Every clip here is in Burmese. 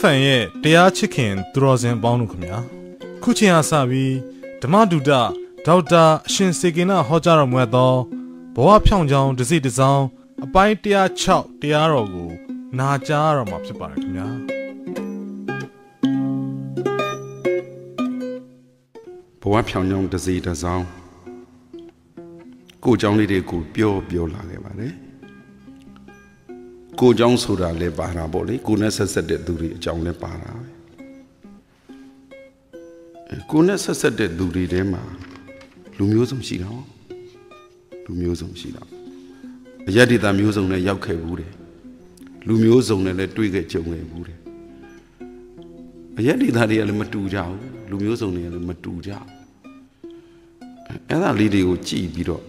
FM ရဲ့တရားချစ်ခင်သူတော်စင်ပေါင်းတို့ခင်ဗျာခုချိန်အားစပြီးဓမ္မဒုဒဒေါက်တာအရှင်စေကေနာဟောကြားတော်မူသောဘဝဖြောင်းချောင်းတစ်စိတစ်စောင်းအပိုင်း106တရားတော်ကိုနာကြားရမှာဖြစ်ပါတယ်ခင်ဗျာ ဘဝဖြောင်ချောင်းတစ်စီတစ်စောင်းကိုเจ้าလေးတွေကိုပြောပြောလာခဲ့ပါတယ် ကိုเจ้าဆိုတာလည်းပါတာပေါ့လေကိုနဲ့ဆက်ဆက်တဲ့သူတွေအကြောင်းလည်းပါတာပဲအဲကိုနဲ့ဆက်ဆက်တဲ့သူတွေထဲမှာလူမျိုးစုံရှိတော့လူမျိုးစုံရှိတော့အယက်ဒေတာမျိုးစုံနဲ့ရောက်ခဲ့ဘူးတယ်လူမျိုးစုံနဲ့လည်းတွေ့ခဲ့ကြုံခဲ့ဘူးတယ်အယက်ဒေတာတွေကလည်းမတူကြဘူးလူမျိုးစုံတွေကလည်းမတူကြဘူးအဲ့ဒါလေးတွေကိုကြည့်ပြီးတော့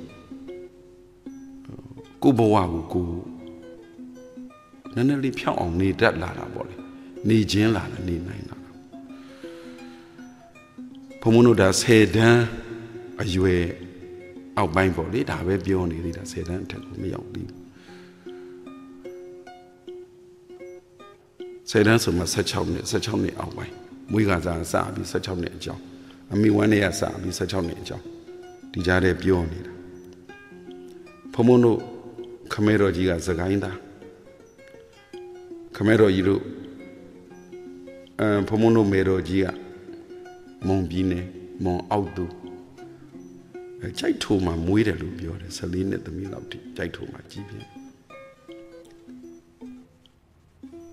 ကိုဘဝကိုကို နည်းနည်းလေးဖြောင်းအောင်နေတတ်လာတာပေါ့လေနေချင်းလာတာနေနိုင်တာဘုံမနုဒါ10တန်းအရွယ်အောက်ပိုင်းပေါ့လေဒါပဲပြောနေသေးတာ10တန်းအထက်ကိုမရောက်သေးဘူး10တန်းဆိုမှ16နှစ်16နှစ်အောက်ပိုင်းမွေးကစားစပြီး16နှစ်အကြောင်းအမိဝမ်းနေရစပြီး16နှစ်အကြောင်းဒီကြားထဲပြောနေတာဖုံမုံတို့ခမဲတော်ကြီးကသခိုင်းသား ခမဲတော်ကြီးတို့အမ်ဖုံမုံတို့မေတော်ကြီးကမုံပြီးနေမုံအောက်သူအဲကြိုက်ထိုးမှမွေးတယ်လို့ပြောတယ်14နှစ်သမီးလောက်ထိကြိုက်ထိုးမှကြီးပြင်း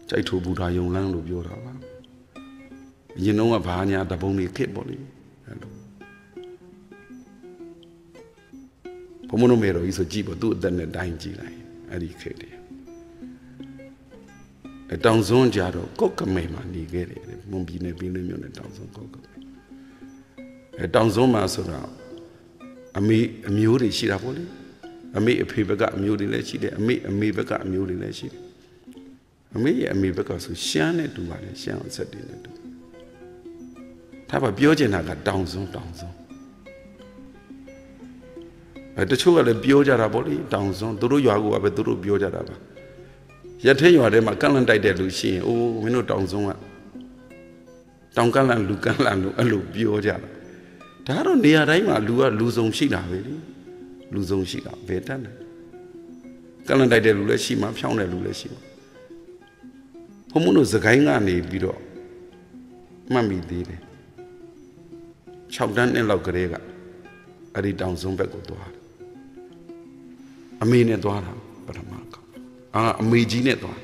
ကြိုက်ထိုးဘူတာယုံလန်းလို့ပြောတာပါအရင်တော့ကဘာညာတပုံတွေခစ်ပေါ့လေအဲ့လိုဘုံမနမေတော်ကြီးဆိုကြည့်ပေါ့သူ့အသက်နဲ့တိုင်းကြည့်လိုက်အဲ့ဒီခေတ်တည်းအ တောင်စွန်းကြတော့ကောက်ကမဲမှာနေခဲ့တယ်မွန်ပြည်နယ်ပြည်နယ်မြို့နယ်တောင်စွန်းကောက်ကမဲအဲတောင်စွန်းမှာဆိုတော့အမေအမျိုးတွေရှိတာပေါ့လေအမေအဖေဘက်ကအမျိုးတွေလည်းရှိတယ်အမေအမေဘက်ကအမျိုးတွေလည်းရှိတယ်အမေရဲ့အမေဘက်ကဆိုရှမ်းနဲ့တူပါလေရှမ်းအောင်ဆက်တယ်နဲ့တူဒါပါပြောချင်တာကတောင်စွန်းတောင်စွန်းအဲတချို့ကလည်းပြောကြတာပေါ့လေတောင်စွန်းသူတို့ရွာကပဲသူတို့ပြောကြတာပါ ရထဲရွာထဲမှာကန့်လန့်တိုက်တဲ့လူရှိရင်အိုးမင်းတို့တောင်စွန်းကတောင်ကန့်လန့်လူကန့်လန့်လို့အဲ့လိုပြောကြတာဒါကတော့နေရာတိုင်းမှာလူကလူစုံရှိတာပဲလေလူစုံရှိတာဘယ်တတ်လဲကန့်လန့်တိုက်တဲ့လူလည်းရှိမှာဖြောင်းတဲ့လူလည်းရှိမှာဘုံမတို့စကိုင်းကနေပြီးတော့မှတ်မိသေးတယ်6တန်းနှစ်လောက်ကလေးကအဲ့ဒီတောင်စုံဘက်ကိုသွားတယ်အမေနဲ့သွားတာပထမက အာအမေကြီးနဲ့သွား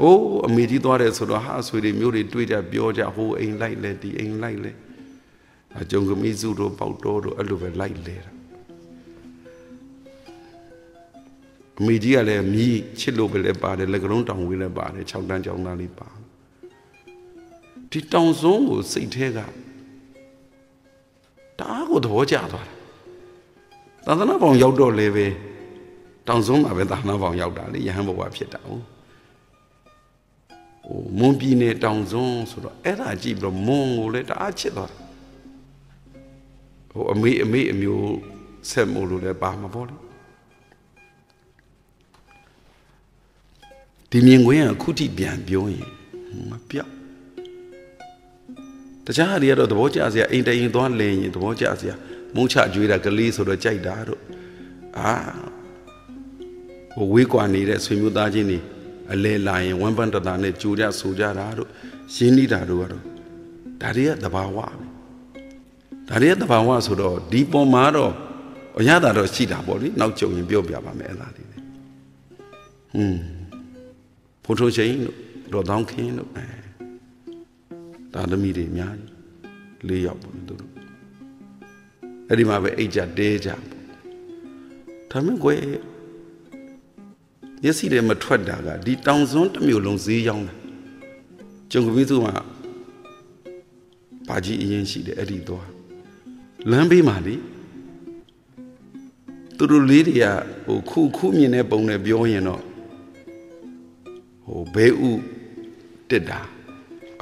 ဟိုးအမေကြီးသွားတယ်ဆိုတော့ဟာဆွေတွေမျိုးတွေတွေ့ကြပြောကြဟိုအိမ်လိုက်လဲဒီအိမ်လိုက်လဲအကြုံကမိစုတို့ပေါက်တော်တို့အဲ့လိုပဲလိုက်လဲတာအမေကြီးကလည်းမြည်ချစ်လို့ပဲလဲပါတယ်လက်ကလုံးတောင်ဝေးလဲပါတယ်6တန်းကြောင်းသားလေးပါဒီတောင်စုံကိုစိတ်แท้ကတအားကိုသဘောကျသွားတာသာသနာပေါင်းရောက်တော့လေပဲ တောင်စုံမှာပဲသာသနာပေါင်းရောက်တာလေယဟန်ဘဝဖြစ်တာဟုတ်ဟိုမွန်ပြည်နယ်တောင်စုံဆိုတော့အဲ့ဒါကြည့်ပြီးတော့မွန်ကိုလည်းတအားချစ်သွားတာဟိုအမေအမေအမျိုးဆက်မို့လို့လည်းပါမှာပေါ့လေဒီမြင်ကွင်းကအခုထိပြန်ပြောရင်မပြောက်တခြားဟာတွေကတော့သဘောကျစရာအိမ်တအိမ်သွားလည်ရင်သဘောကျစရာမုံချကြွေးတာကလေးဆိုတော့ကြိုက်တာတို့အာ ဟိုဝေးကွာနေတဲ့ဆွေမျိုးသားချင်းတွေအလဲလာရင်ဝမ်းပန်းတတာနဲ့ကြိုကြဆိုကြတာတို့ရင်းနှီးတာတို့ကတော့ဒါတွေကသဘာဝပဲဒါတွေကသဘာဝဆိုတော့ဒီပုံမှာတော့အရသာတော့ရှိတာပေါ့လေနောက်ကြုံရင်ပြောပြပါမယ်အဲ့ဒါလေးဟွန်းဖိုးထိုးချိန်တို့တော့တောင်းခင်းတို့အဲဒါသမီးတွေအများကြီး၄ယောက်ပေါ့သူတို့အဲ့ဒီမှာပဲအိတ်ကြတဲကြပေါ့ဒါမှမဟုတ် မျက်စိထဲမထွက်တာကဒီတောင်စွန်းတစ်မျိုးလုံးဈေးရောက်တာကျုံကပီးသူမှာဘာကြီးအရင်ရှိတယ်အဲ့ဒီသွားလမ်းဘေးမှာလေသူတို့လေးတွေကဟိုခုခုမြင်တဲ့ပုံနဲ့ပြောရင်တော့ဟိုဘဲဥတက်တာ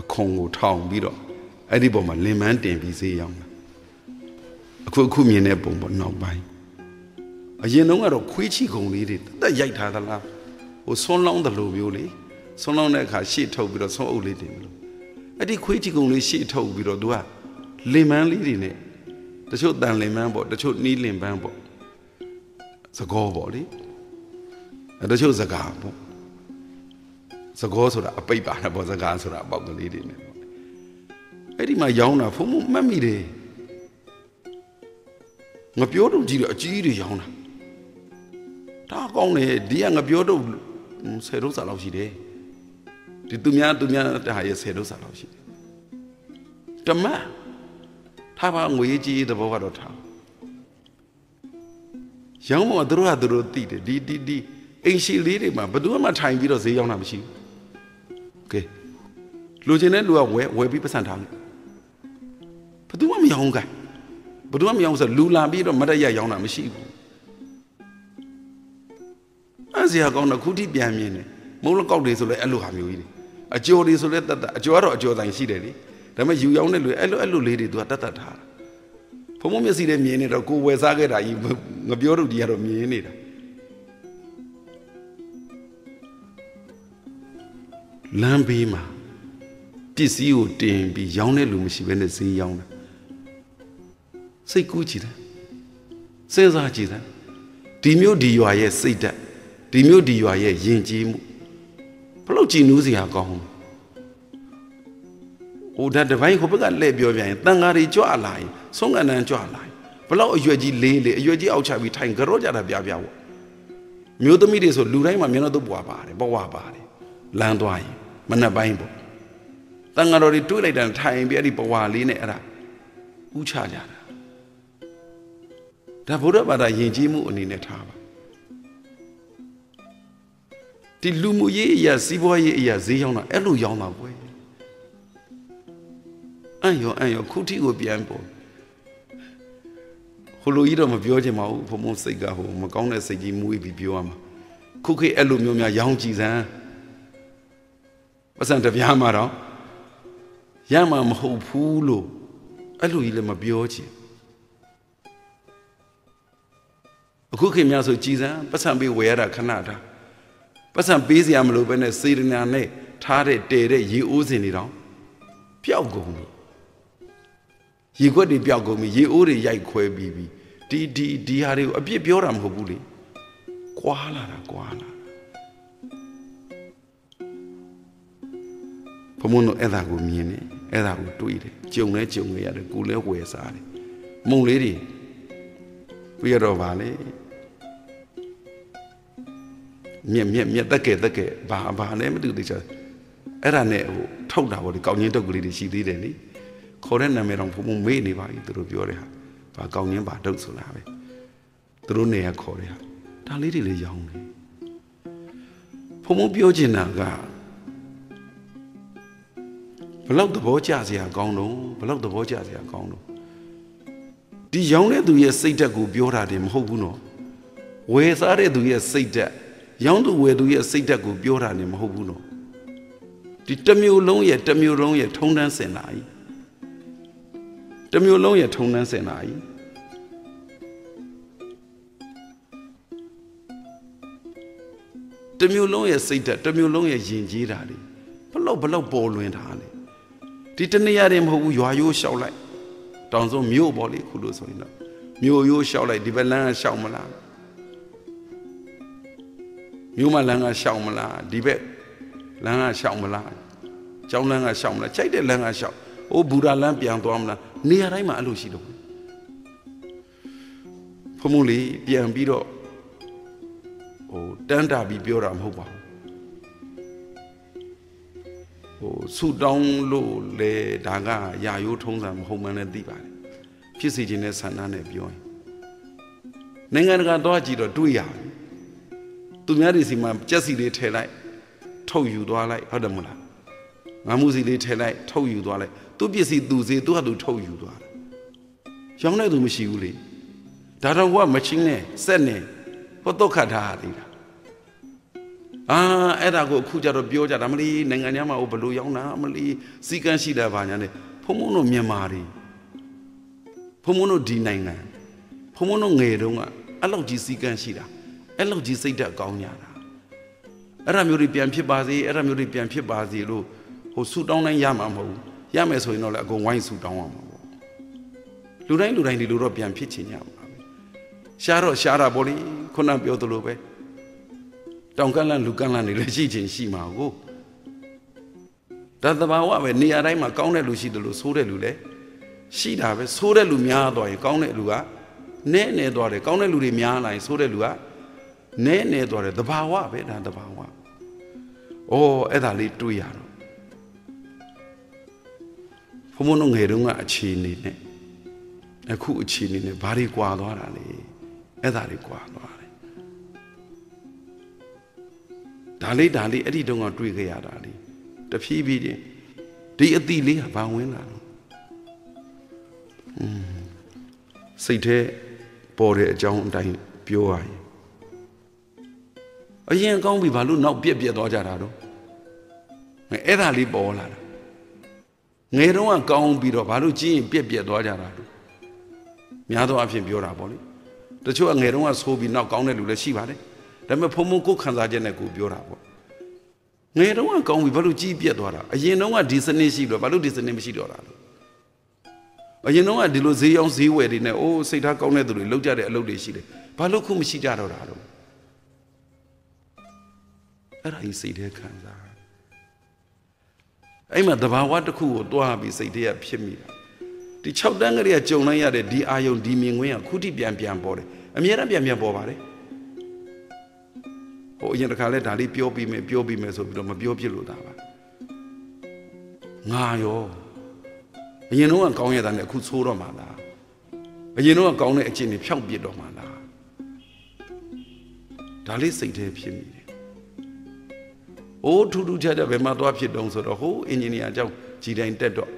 အခွန်ကိုထောင်ပြီးတော့အဲ့ဒီပုံမှာလင်မန်းတင်ပြီးဈေးရောက်တာအခုအခုမြင်တဲ့ပုံပေါ့နောက်ပိုင်း အရင်တုန်းကတော့ခွေးချီကုံလေးတွေတက်ရိုက်ထားသလားဟိုဆွန်းလောင်းတယ်လို့မျိုးလေဆုံးလုံးတဲ့အခါရှေ့ထုတ်ပြီးတော့ဆုံးအုပ်လေးတင်လို့အဲ့ဒီခွေးချီကုံလေးရှေ့ထုတ်ပြီးတော့ तू ကလင်မန်းလေးတွေနဲ့တချို့တန်လင်မန်းပေါ့တချို့နီးလင်ပန်းပေါ့သကောပေါ့လေအဲ့တချို့စကားပေါ့စကောဆိုတာအပိတ်ပါတယ်ပေါ့စကားဆိုတာအပေါက်ကလေးတွေနဲ့ပေါ့အဲ့ဒီမှာရောင်းတာဖုံဖုံမှတ်မိတယ်ငပြောတော့ကြီးတယ်အကြီးတွေရောင်းတာ ဒါကောင်းတယ်ဒီကငပြောတော့ဆယ်ဒုစာလောက်ရှိတယ်ဒီသူများသူများတဟာရဲ့ဆယ်ဒုစာလောက်ရှိတယ်တမတ်ထားပါငွေကြီးတဲ့ဘောကတော့ထားရောင်းမသူတို့ကသူတို့သိတယ်ဒီဒီဒီအိမ်ရှိလေးတွေမှာဘယ်သူမှထိုင်ပြီးတော့ဈေးရောက်တာမရှိဘူးโอเคလူချင်းတဲ့လူကဝယ်ဝယ်ပြီးပတ်စံထားတယ်ဘယ်သူမှမရောင်းကဘယ်သူမှမရောင်းဆိုလူလာပြီးတော့မတရရောင်းတာမရှိဘူး အဲ့စီကောင်းတော့ခုထိပြန်မြင်တယ်မုံလကောက်တွေဆိုလဲအဲ့လိုဟာမျိုးကြီးတွေအကျော်တွေဆိုလဲတတ်တတ်အကျော်ကတော့အကျော်ဆိုင်ရှိတယ်လေဒါပေမဲ့ယူရောင်းတဲ့လူအဲ့လိုအဲ့လိုလေးတွေသူကတတ်တတ်ထားတာဘုံမမျက်စိနဲ့မြင်နေတော့ကိုဝယ်စားခဲ့တာကြီးငပြောတို့ကြီးကတော့မြင်နေတာလမ်းဘေးမှာပစ္စည်းကိုတင်ပြီးရောင်းတဲ့လူမရှိဘဲနဲ့ဈေးရောင်းတာစိတ်ကူးကြည့်တယ်စဉ်းစားကြည့်တယ်ဒီမျိုးဒီရွာရဲ့စိတ်ဓာတ် ဒီမျိုးဒီရွာရဲ့ယဉ်ကျေးမှုဘလို့ကြည်နူးစရာကောင်းဟိုဒါတပိုင်းဟိုဘက်ကလှည့်ပြောပြရင်တန်ဃာတွေကြွလာရင်ဆုံးကဏ္ဍကြွလာရင်ဘလို့အရွယ်ကြီးလေးလေးအရွယ်ကြီးအောက်ချပြီးထိုင်ကြော့ကြတာပြပြပေါ့မျိုးသမီးတွေဆိုလူတိုင်းမှာမျက်နှာတော့ပွားပါတယ်ဘဝပါတယ်လမ်းသွားရင်မနှက်ပိုင်းပေါ့တန်ဃာတော်တွေတွေးလိုက်တယ်ထိုင်ပြီးအဲ့ဒီဘဝလေးနဲ့အဲ့ဒါဥချကြတာဒါဗုဒ္ဓဘာသာယဉ်ကျေးမှုအနေနဲ့ထားပါ ဒီလူမှုရေးအရာစီးပွားရေးအရာဈေးရောက်တာအဲ့လိုရောက်တာကွယ်အန်ရောအန်ရောခုထိကိုပြန်ပေါ်ဟိုလိုကြီးတော့မပြောချင်ပါဘူးဘုံဘုံစိတ်ကဟိုမကောင်းတဲ့စိတ်ကြီးမူးပြီးပြောရမှာခုခေတ်အဲ့လိုမျိုးများရောင်းကြည့်စမ်းပတ်စံတပြားမှာတော့ရမှာမဟုတ်ဘူးလို့အဲ့လိုကြီးလည်းမပြောချင်အခုခေတ်များဆိုကြည်စမ်းပတ်စံပေးဝယ်ရတာခဏတာ ပတ်စံပေးစရာမလိုဘဲနဲ့စေတနာနဲ့ထားတဲ့တဲတဲ့ရေအိုးစင်တွေတော့ပျောက်ကုန်ပြီရေခွက်တွေပျောက်ကုန်ပြီရေအိုးတွေရိုက်ခွဲပြီးပြီဒီဒီဒီဟာတွေကိုအပြစ်ပြောတာမဟုတ်ဘူးလေကွာလာတာကွာလာဘုံမတို့အဲ့ဒါကိုမြင်တယ်အဲ့ဒါကိုတွေးတယ်ကြုံလဲကြုံရတယ်ကိုလဲဝယ်စားတယ်မုံလေးတွေပြရတော့ပါလေ မြက်မြက်မြက်တက်ကဲတက်ကဲဘာဘာလဲမသိသေးချာအဲ့ဒါနဲ့ဟိုထုတ်တာပေါ့လေကောင်းချင်းတုတ်ကလေးတွေရှိသေးတယ်လေခေါ်တဲ့နာမည်တော့ဘုံဘုံမေ့နေပါပြီသူတို့ပြောတဲ့ဟာဘာကောင်းချင်းဘာတုတ်ဆိုတာပဲသူတို့နေရခေါ်တဲ့ဟာဒါလေးတွေလည်းရောင်းတယ်ဘုံဘုံပြောချင်တာကဘလောက်သဘောကျစရာကောင်းတော့ဘလောက်သဘောကျစရာကောင်းတော့ဒီရောင်းတဲ့သူရဲ့စိတ်ဓာတ်ကိုပြောတာတယ်မဟုတ်ဘူးနော်ဝယ်စားတဲ့သူရဲ့စိတ်ဓာတ် ရောင်းသူဝယ်သူရဲ့စိတ်ဓာတ်ကိုပြောတာနေမဟုတ်ဘူးနော်ဒီတမျိုးလုံးရဲ့တမျိုးလုံးရဲ့ထုံတန်းစင်လာကြီးတမျိုးလုံးရဲ့ထုံတန်းစင်လာကြီးတမျိုးလုံးရဲ့စိတ်ဓာတ်တမျိုးလုံးရဲ့ယဉ်ကျေးတာလေဘလောက်ဘလောက်ပေါ်လွင်တာလေဒီတနေရာတွေမဟုတ်ဘူးရွာရိုးလျှောက်လိုက်တောင်စုံမြို့ပေါ့လေခုလို့ဆိုရင်တော့မြို့ရိုးလျှောက်လိုက်ဒီဘက်လမ်းကလျှောက်မလား မြို့မလမ်းကရှောင်မလားဒီဘက်လမ်းကရှောင်မလားကျောင်းလမ်းကရှောင်မလားကြိုက်တဲ့လမ်းကရှောင်အိုးဘူရာလမ်းပြန်သွားမလားနေရာတိုင်းမှာအဲ့လိုရှိတော့ဖုံမလေးပြန်ပြီးတော့ဟိုတန်းတာပြီးပြောတာမဟုတ်ပါဘူးဟိုဆူတောင်းလို့လေဒါကရာရိုးထုံးစံမဟုတ်မှန်းလည်းသိပါတယ်ဖြစ်စီခြင်းနဲ့ဆန္ဒနဲ့ပြောရင်နိုင်ငံတကာတော့ကြည့်တော့တွေ့ရတယ် သူများတွေစီမှာကြက်စီလေးထည့်လိုက်ထုတ်ယူသွားလိုက်ဟုတ်တယ်မလားငါမှုစီလေးထည့်လိုက်ထုတ်ယူသွားလိုက်သူပစ္စည်းသူစီသူကသူထုတ်ယူသွားတယ်ရောင်းတဲ့သူမရှိဘူးလေဒါတော့ကမချင်းနဲ့စက်နဲ့ဟောတော့ခတ်ထားရသေးတာအာအဲ့ဒါကိုအခုကြတော့ပြောကြတာမလီနိုင်ငံခြားမှာဘယ်လိုရောင်းတာမလီစီကန်းရှိတာဘာညာနဲ့ဖုံဖုံတို့မြန်မာတွေဖုံဖုံတို့ဒီနိုင်ငံဖုံဖုံတို့ငယ်တုန်းကအဲ့လောက်ကြီးစီကန်းရှိတာ အဲ့လောက်ကြီးစိတ်ဓာတ်ကောင်းကြတာအဲ့ဒါမျိုးတွေပြန်ဖြစ်ပါစေအဲ့ဒါမျိုးတွေပြန်ဖြစ်ပါစေလို့ဟိုဆူတောင်းတိုင်းရမှာမဟုတ်ဘူးရမယ်ဆိုရင်တော့လည်းအကုန်ဝိုင်းဆူတောင်းရမှာပေါ့လူတိုင်းလူတိုင်းဒီလိုတော့ပြန်ဖြစ်ချင်ကြပါပဲရှားတော့ရှားတာပေါ့လေခုနပြောသလိုပဲတောင်ကန့်လန့်လူကန့်လန့်နေလည်းရှိချင်ရှိမှာကိုဒါသဘာဝပဲနေရာတိုင်းမှာကောင်းတဲ့လူရှိတယ်လို့ဆိုးတဲ့လူလည်းရှိတာပဲဆိုးတဲ့လူများသွားရင်ကောင်းတဲ့လူကနဲနေသွားတယ်ကောင်းတဲ့လူတွေများလာရင်ဆိုးတဲ့လူက နဲနေသွားတယ်သဘာဝပဲဒါသဘာဝအိုးအဲ့ဒါလေးတွေးရတော့ဘုံမုံငယ်တုန်းကအခြေအနေနဲ့အခုအခြေအနေနဲ့ဘာတွေကွာသွားတာလဲအဲ့ဒါတွေကွာသွားတယ်ဒါလေးဒါလေးအဲ့ဒီတုန်းကတွေးခဲ့ရတာလေတဖြည်းဖြည်းချင်းဒီအတိလေးကဘာဝင်လာတော့อืมစိတ်ထဲပေါ်တဲ့အကြောင်းအတိုင်းပြောရရင် အရင်ကောင်းပြီဘာလို့နောက်ပြက်ပြက်သွားကြတာတော့အဲ့ဒါလေးပေါ်လာတာငယ်တော့ကကောင်းပြီးတော့ဘာလို့ကြီးရင်ပြက်ပြက်သွားကြတာတော့များသောအားဖြင့်ပြောတာပေါ့လေတချို့ကငယ်တော့ကဆိုးပြီးနောက်ကောင်းတဲ့လူလည်းရှိပါတယ်ဒါပေမဲ့ဖုံဖုံကိုခံစားချက်နဲ့ကိုပြောတာပေါ့ငယ်တော့ကကောင်းပြီဘာလို့ကြီးပြက်သွားတာအရင်တော့ကဒီစနစ်ရှိတော့ဘာလို့ဒီစနစ်မရှိတော့တာလို့အရင်တော့ကဒီလိုဈေးရောင်းဈေးဝယ်တွေနဲ့အိုးစိတ်ထားကောင်းတဲ့သူတွေလောက်ကြတဲ့အလုပ်တွေရှိတယ်ဘာလို့ခုမရှိကြတော့တာလို့ အဲ့ဒါကြီးစိတ်ထဲခံစားအဲ့မှာတဘာဝတစ်ခုကိုတွားပြီးစိတ်ထဲကဖြစ်မိတာဒီ6တန်းကလေးကကြုံလိုက်ရတဲ့ဒီအာယုံဒီမြင်ကွင်းကခုထိပြန်ပြန်ပေါ်တယ်အများအားပြန်ပြန်ပေါ်ပါတယ်ဟိုအရင်တစ်ခါလဲဒါလေးပြောပြီးမယ်ပြောပြီးမယ်ဆိုပြီးတော့မပြောဖြစ်လို့ဒါပါငါရောအရင်တော့ကောင်းရတာနဲ့အခုဆိုးတော့မှလားအရင်တော့ကောင်းတဲ့အကျင့်တွေဖြောက်ပြစ်တော့မှလားဒါလေးစိတ်ထဲဖြစ်မိတယ် အိုးထူးထူးခြားခြားဘယ်မှာသွားဖြစ်တုံးဆိုတော့ဟိုအင်ဂျင်နီယာအကြောင်းကြည်တိုင်းတက်တော့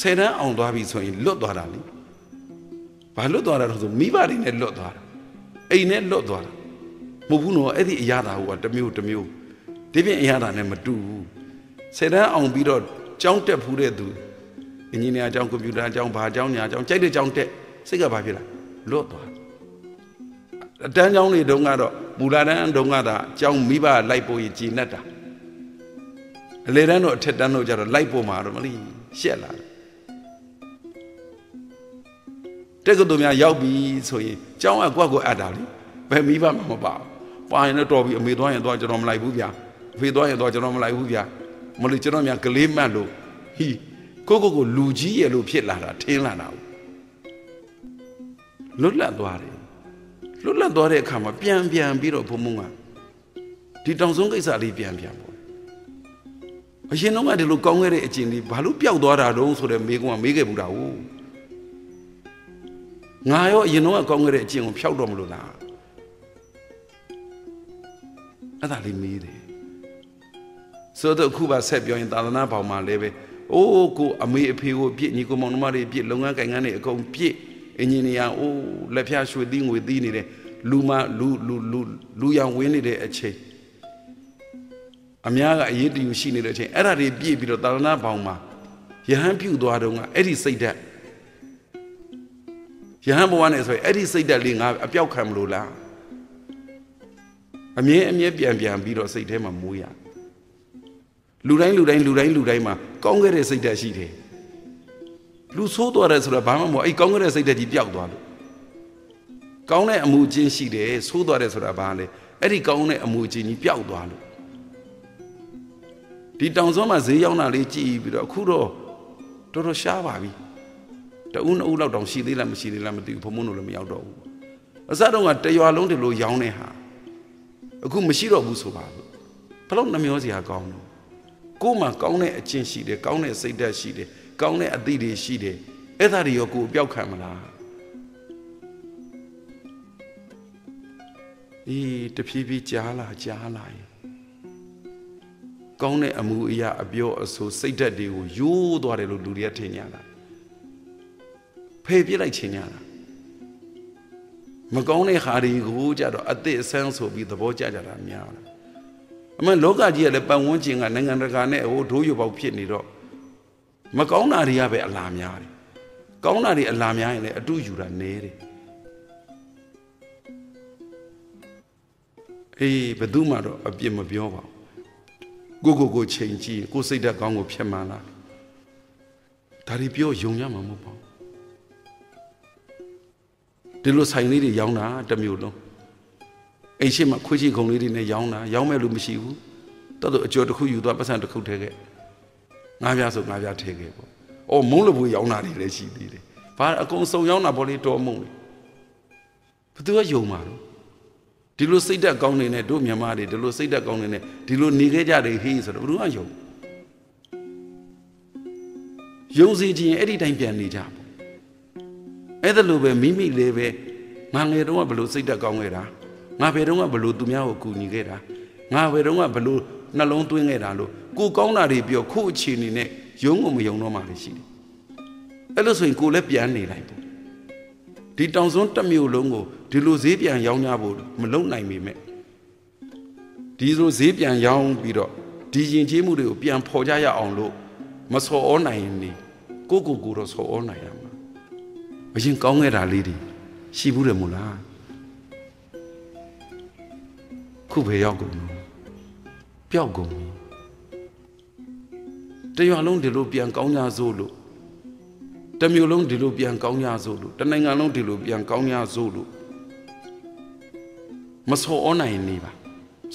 ဆယ်တန်းအောင်သွားပြီဆိုရင်လွတ်သွားတာလေဘာလွတ်သွားတာလို့ဆိုမိဘတွေနဲ့လွတ်သွားတာအိမ်နဲ့လွတ်သွားတာမဟုတ်ဘူးနော်အဲ့ဒီအရာတာဟိုကတစ်မျိုးတစ်မျိုးဒီပြင်အရာတာနဲ့မတူဘူးဆယ်တန်းအောင်ပြီးတော့ကျောင်းတက်ဖူးတဲ့သူအင်ဂျင်နီယာကျောင်းကွန်ပျူတာကျောင်းဘာကျောင်းညာကျောင်းကြိုက်တဲ့ကျောင်းတက်စိတ်ကဘာဖြစ်လာလွတ်သွား အတန်းကျောင်းတွေတုန်းကတော့မူလာတန်းတုန်းကသာကျောင်းမိဘလိုက်ပို့ရင်ကြည်နတ်တာအလေတန်းတော့အထက်တန်းတော့ကြတော့လိုက်ပို့မှာတော့မလိရှက်လာတယ်တက်ကတူများရောက်ပြီဆိုရင်ကျောင်းကကွက်ကိုအပ်တာလေဘယ်မိဘမှမပါပါရင်တော့တော်ပြီအမေသွားရင်သွားကျွန်တော်မလိုက်ဘူးဗျာအဖေသွားရင်သွားကျွန်တော်မလိုက်ဘူးဗျာမလို့ကျွန်တော်များကလေးမှတ်လို့ဟီကိုကိုကိုလူကြီးရဲ့လို့ဖြစ်လာတာထင်းလာတာလွတ်လပ်သွားတယ် လွတ်လပ်သွားတဲ့အခါမှာပြန်ပြန်ပြီးတော့ဘုံဘုံကဒီတောင်ဆုံးကိစ္စလေးပြန်ပြန်ပေါ့အရင်တော့ကဒီလိုကောင်းခဲ့တဲ့အကျင့်လေးဘာလို့ပျောက်သွားတာတုံးဆိုတဲ့မေးခွန်းကမေးခဲ့ဘူးတာဟုတ်ငါရောအရင်တော့ကောင်းခဲ့တဲ့အကျင့်ကိုဖျောက်တော့မလို့လားအဲ့ဒါလေးမေးတယ်ဆိုတော့အခုပါဆက်ပြောရင်သာသနာပေါင်မှာလည်းပဲအိုးကိုအမေအဖေကိုပြစ်ညီကိုမောင်နှမတွေပြစ်လုပ်ငန်းကိုင်ငန်းတွေအကုန်ပြစ် အင်ဂျင်နီယာအိုးလက်ဖြားရွှေသီးငွေသီးနေတယ်လူမလူလူလူလူရောင်ဝင်းနေတဲ့အချိန်အများကအရေးတယူရှိနေတဲ့အချိန်အဲ့ဒါတွေပြည့်ပြီးတော့သာသနာပေါင်မှာယဟန်ပြုတ်သွားတော့ကအဲ့ဒီစိတ်ဓာတ်ယဟန်ဘဝနဲ့ဆိုရင်အဲ့ဒီစိတ်ဓာတ်လေးငါအပြောက်ခံမလို့လားအမြဲအမြဲပြန်ပြန်ပြီးတော့စိတ်ထဲမှာမွေးရလူတိုင်းလူတိုင်းလူတိုင်းလူတိုင်းမှာကောင်းခဲ့တဲ့စိတ်ဓာတ်ရှိတယ် လူဆိုးသွားတယ်ဆိုတော့ဘာမှမဟုတ်အဲ့ကောင်းခဲ့တဲ့စိတ်ဓာတ်ကြီးပျောက်သွားလို့ကောင်းတဲ့အမှုချင်းရှိတယ်ဆိုးသွားတယ်ဆိုတာဘာလဲအဲ့ဒီကောင်းတဲ့အမှုချင်းကြီးပျောက်သွားလို့ဒီတောင်စောမှာဈေးရောက်တာလေးကြည့်ပြီးတော့အခုတော့တော်တော်ရှားပါပြီတဦးနှစ်ဦးလောက်တောင်ရှိသေးလားမရှိသေးလားမသိဘူးဘုံမုန်းတို့လည်းမရောက်တော့ဘူးအစတုန်းကတရွာလုံးတလို့ရောင်းနေဟာအခုမရှိတော့ဘူးဆိုပါဘူးဘလို့နှမျောစရာကောင်းတယ်ကိုယ်မှာကောင်းတဲ့အကျင့်ရှိတယ်ကောင်းတဲ့စိတ်ဓာတ်ရှိတယ် ကောင်းတဲ့အသည့်တွေရှိတယ်အဲ့ဒါတွေရောကိုယ်အပြောက်ခံမလားအေးတဖြည်းဖြည်းကြားလာကြားလာရင်ကောင်းတဲ့အမှုအရာအပြောအဆိုစိတ်ဓာတ်တွေကိုယိုးသွားတယ်လို့လူတွေကထင်ကြတာဖယ်ပြစ်လိုက်ချင်ကြတာမကောင်းတဲ့ဟာတွေကိုကြတော့အသစ်အဆန်းဆိုပြီးသဘောကျကြတာများတယ်အမှန်လောကကြီးကလည်းပတ်ဝန်းကျင်ကနိုင်ငံတကာနဲ့ဟိုဒိုးရပေါက်ဖြစ်နေတော့ မကောင်းတာတွေကပဲအလားများတယ်ကောင်းတာတွေအလားများရင်လည်းအတူယူတာနည်းတယ်အေးဘယ်သူမှတော့အပြစ်မပြောပါဘူးကိုကိုကိုချိန်ကြည့်ကိုစိတ်ဓာတ်ကောင်းကိုဖျက်မှန်လားဒါတွေပြောယုံရမှာမဟုတ်ပါဘူးဒီလိုဆိုင်လေးတွေရောင်းတာတစ်မျိုးလုံးအိမ်ရှိမှာခွေးချီခုံလေးတွေနဲ့ရောင်းတာရောင်းမဲ့လူမရှိဘူးတော်တော်အကျော်တစ်ခုယူသွားပတ်စံတစ်ခုထဲခဲ့ ငါးပြားဆိုငါးပြားထဲခဲ့ပေါ့အော်မုံးလဘူးရောင်းတာတွေလည်းရှိသေးတယ်ဘာအကုန်စုံရောင်းတာပေါ့လေတော်မုံလေဘသူကယုံမှာတော့ဒီလိုစိတ်ဓာတ်ကောင်းနေနဲ့တို့မြန်မာတွေဒီလိုစိတ်ဓာတ်ကောင်းနေနဲ့ဒီလိုနေခဲ့ကြတယ်ဟေးဆိုတော့ဘသူကယုံယုံစီခြင်းအဲ့ဒီတိုင်းပြန်နေကြပေါ့အဲ့ဒါလိုပဲမိမိလေးပဲငါငယ်တုန်းကဘလို့စိတ်ဓာတ်ကောင်းခဲ့တာငါဘယ်တုန်းကဘလို့သူများကိုကူညီခဲ့တာငါဘယ်တုန်းကဘလို့နှလုံးသွင်းခဲ့တာလို့ ကိုကောင်းတာတွေပြောခုအခြေအနေနဲ့ယုံကိုမယုံတော့မှလည်းရှိတယ်အဲ့လိုဆိုရင်ကိုလည်းပြန်နေလိုက်ပေါ့ဒီတောင်စွန်းတစ်မျိုးလုံးကိုဒီလိုဈေးပြန်ရောင်းကြဖို့မလုံနိုင်ပေမဲ့ဒီလိုဈေးပြန်ရောင်းပြီးတော့ဒီရင်ကျေးမှုတွေကိုပြန်ဖော်ကြရအောင်လို့မစော်ဩနိုင်ရင်နေကိုကိုကိုတော့စော်ဩနိုင်ရမှာအရင်ကောင်းခဲ့တာလေးတွေရှိဘူးတယ်မို့လားခုပဲရောက်ကုန်လို့ပျောက်ကုန်ပြီ တရွာလုံးဒီလိုပြန်ကောင်းကြစို့လို့တမျိုးလုံးဒီလိုပြန်ကောင်းကြစို့လို့တနိုင်ငံလုံးဒီလိုပြန်ကောင်းကြစို့လို့မစော်ဩနိုင်နေပါ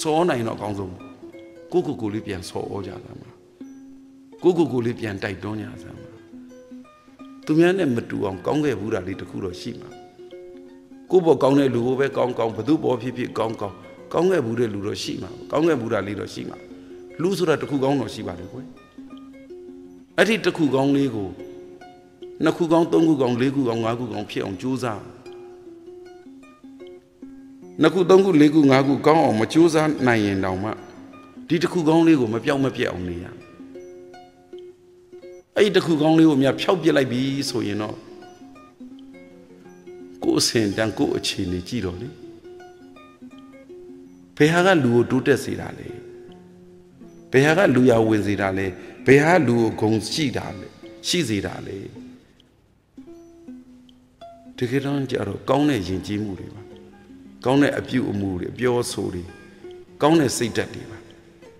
စော်ဩနိုင်တော့အကောင်းဆုံးကိုကိုကိုလေးပြန်စော်ဩကြတာမှာကိုကိုကိုလေးပြန်တိုက်တွန်းကြစမ်းပါသူများနဲ့မတူအောင်ကောင်းခဲ့ဘူးတာလေးတခုတော့ရှိမှာကိုဘောကောင်းတဲ့လူကိုပဲကောင်းကောင်းဘသူဘောဖြစ်ဖြစ်ကောင်းကောင်းကောင်းခဲ့ဘူးတဲ့လူတော့ရှိမှာကောင်းခဲ့ဘူးတာလေးတော့ရှိမှာလူဆိုတာတခုကောင်းတော့ရှိပါတယ်ကွယ် အဲ့ဒီတခုကောင်းလေးကိုနှစ်ခုကောင်းသုံးခုကောင်းလေးခုကောင်းငါးခုကောင်းဖြစ်အောင်ကြိုးစားနှစ်ခုသုံးခုလေးခုငါးခုကောင်းအောင်မကြိုးစားနိုင်ရင်တောင်မှဒီတခုကောင်းလေးကိုမပြောင်းမပြတ်အောင်နေရအဲ့ဒီတခုကောင်းလေးကိုမြတ်ဖျောက်ပြစ်လိုက်ပြီဆိုရင်တော့ကိုယ်အစဉ်တန်ကိုယ်အခြေအနေကြည့်တော့လေဘယ်ဟာကလူကိုတိုးတက်စေတာလဲဘယ်ဟာကလူရဝင်စေတာလဲ ဘယ်ဟာလူကိုဂုံရှိတာလဲရှိစေတာလဲတကယ်တော့ကြတော့ကောင်းတဲ့ယဉ်ကျေးမှုတွေပါကောင်းတဲ့အပြုအမူတွေအပြောဆိုတွေကောင်းတဲ့စိတ်ဓာတ်တွေပါ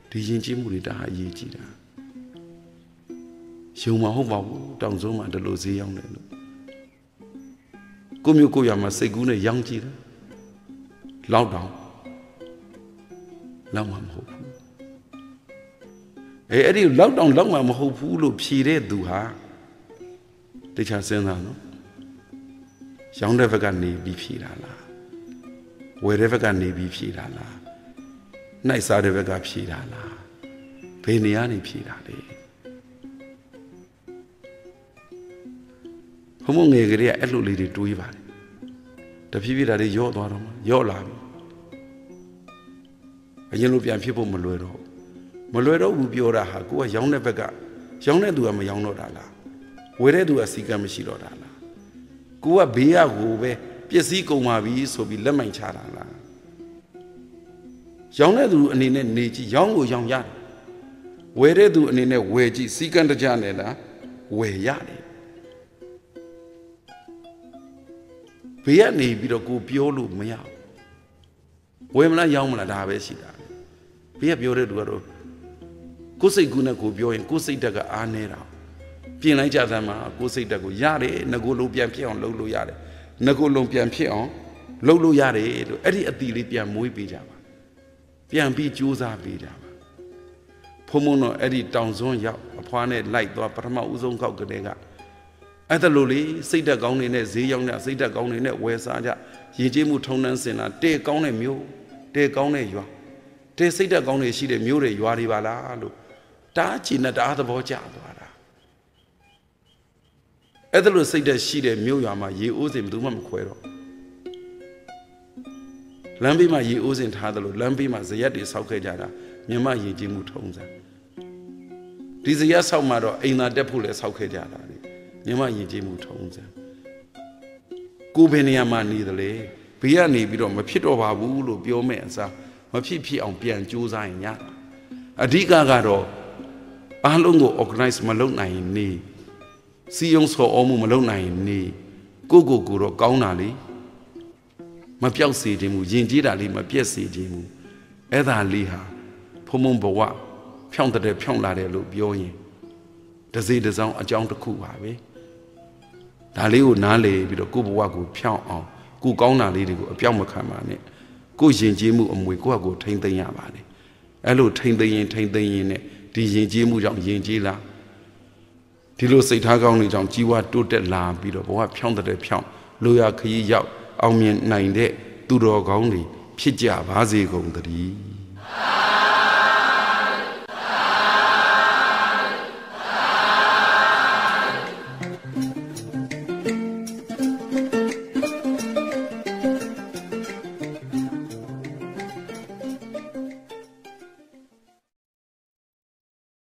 ဒီယဉ်ကျေးမှုတွေဒါအရေးကြီးတာယုံမဟုတ်ပါဘူးတောင်စုံမှာဒီလိုဈေးရောက်တယ်လို့ကိုမျိုးကိုရမှာစိတ်ကူးနဲ့ရောင်းကြည့်တယ်လောက်တောင်လောက်မှာမဟုတ်ဘူး အဲအဲ့ဒီလောက်တောင်လောက်မှာမဟုတ်ဘူးလို့ဖြေတဲ့သူဟာတခြားစဉ်းစားနော်ရောင်းတဲ့ဘက်ကနေပြီးဖြေတာလားဝယ်တဲ့ဘက်ကနေပြီးဖြေတာလားနှိုက်စားတဲ့ဘက်ကဖြေတာလားဘယ်နေရာနေဖြေတာလဲဘုံမငယ်ကလေးကအဲ့လိုလေးတွေတွေးပါတယ်တဖြည်းဖြည်းဒါတွေယော့သွားတော့မှယော့လာပြီအရင်လိုပြန်ဖြစ်ဖို့မလွယ်တော့ မလွယ်တော့ဘူးပြောတာဟာကိုကရောင်းတဲ့ဘက်ကရောင်းတဲ့သူကမရောင်းတော့တာလားဝယ်တဲ့သူကစီကံမရှိတော့တာလားကိုကဘေးကကိုပဲပစ္စည်းကုန်ပါပြီဆိုပြီးလက်မိုင်ချတာလားရောင်းတဲ့သူအနေနဲ့နေကြည့်ရောင်းကိုရောင်းရတယ်ဝယ်တဲ့သူအနေနဲ့ဝယ်ကြည့်စီကံတကြနဲ့လားဝယ်ရတယ်ဘေးကနေပြီးတော့ကိုပြောလို့မရဘူးဝယ်မလားရောင်းမလားဒါပဲရှိတာဘေးကပြောတဲ့သူကတော့ ကိုယ်စိတ်ကူးနဲ့ကိုပြောရင်ကိုယ်စိတ်တက်ကအားနေတာပြင်လိုက်ကြသမ်းမှာကိုယ်စိတ်တက်ကိုရတယ်ငကိုလုံးပြန်ဖြစ်အောင်လုပ်လို့ရတယ်ငကိုလုံးပြန်ဖြစ်အောင်လုပ်လို့ရတယ်လို့အဲ့ဒီအတီလေးပြန်မွေးပေးကြပါပြန်ပြီးကြိုးစားပေးကြပါဖုံဖုံတော့အဲ့ဒီတောင်စွန်းရောက်အဖွားနဲ့လိုက်သွားပထမဦးဆုံးခောက်ကလေးကအဲ့ဒါလိုလေစိတ်တက်ကောင်းနေနဲ့ဈေးရောက်နေစိတ်တက်ကောင်းနေနဲ့ဝယ်စားကြရည်ကြည်မှုထုံနှန်းစင်တာတဲကောင်းတဲ့မျိုးတဲကောင်းတဲ့ရွာတဲစိတ်တက်ကောင်းနေရှိတဲ့မျိုးတွေရွာတွေပါလားလို့ တားချင်တဲ့တားသဘောကျသွားတာအဲ့ဒါလိုစိတ်တက်ရှိတဲ့မြို့ရွာမှာရေအိုးစင်ဘယ်သူမှမခွဲတော့လမ်းဘေးမှာရေအိုးစင်ထားတယ်လို့လမ်းဘေးမှာဇရက်တွေဆောက်ခဲ့ကြတာမြမရေကြီးမှုထုံးစံဒီဇရက်ဆောက်မှာတော့အိမ်သာတက်ဖို့လည်းဆောက်ခဲ့ကြတာလေမြမရေကြီးမှုထုံးစံကိုဘယ်နေရာမှာနေတယ်လေဘေးကနေပြီးတော့မဖြစ်တော့ပါဘူးလို့ပြောမဲ့အစားမဖြစ်ဖြစ်အောင်ပြန်ကြိုးစားရင်ရတာအဓိကကတော့ အားလုံးကို organize မလုပ်နိုင်နေစီယုံဆော်အောင်မှုမလုပ်နိုင်နေကိုကိုကိုတော့ကောင်းတာလေမပြောက်စေခြင်းမူယဉ်ကျေးတာလေးမပြက်စေခြင်းမူအဲ့ဒါလေးဟာဖုံဖုံဘဝဖြောင်းတဲ့ဖြောင်းလာတယ်လို့ပြောရင်တစေတစောင်းအကြောင်းတစ်ခုပါပဲဒါလေးကိုနားလေပြီးတော့ကိုယ့်ဘဝကိုဖြောင်းအောင်ကိုကောင်းတာလေးတွေကိုအပြောင်းမခံပါနဲ့ကိုယဉ်ကျေးမှုအမွေကိုယ့်ဟာကိုထိမ့်သိမ်းရပါတယ်အဲ့လိုထိမ့်သိမ်းရင်ထိမ့်သိမ်းရင်နဲ့ ဒီယဉ်ကျေးမှုကြောင့်ယဉ်ကျေးလာဒီလိုစိတ်ထားကောင်းတွေကြောင့်ကြီးဝါတိုးတက်လာပြီးတော့ဘဝဖြောင်းတဲ့ဖြောင်းလိုရာခရီးရောက်အောင်မြင်နိုင်တဲ့သူတော်ကောင်းတွေဖြစ်ကြပါစေကုန်သတည်း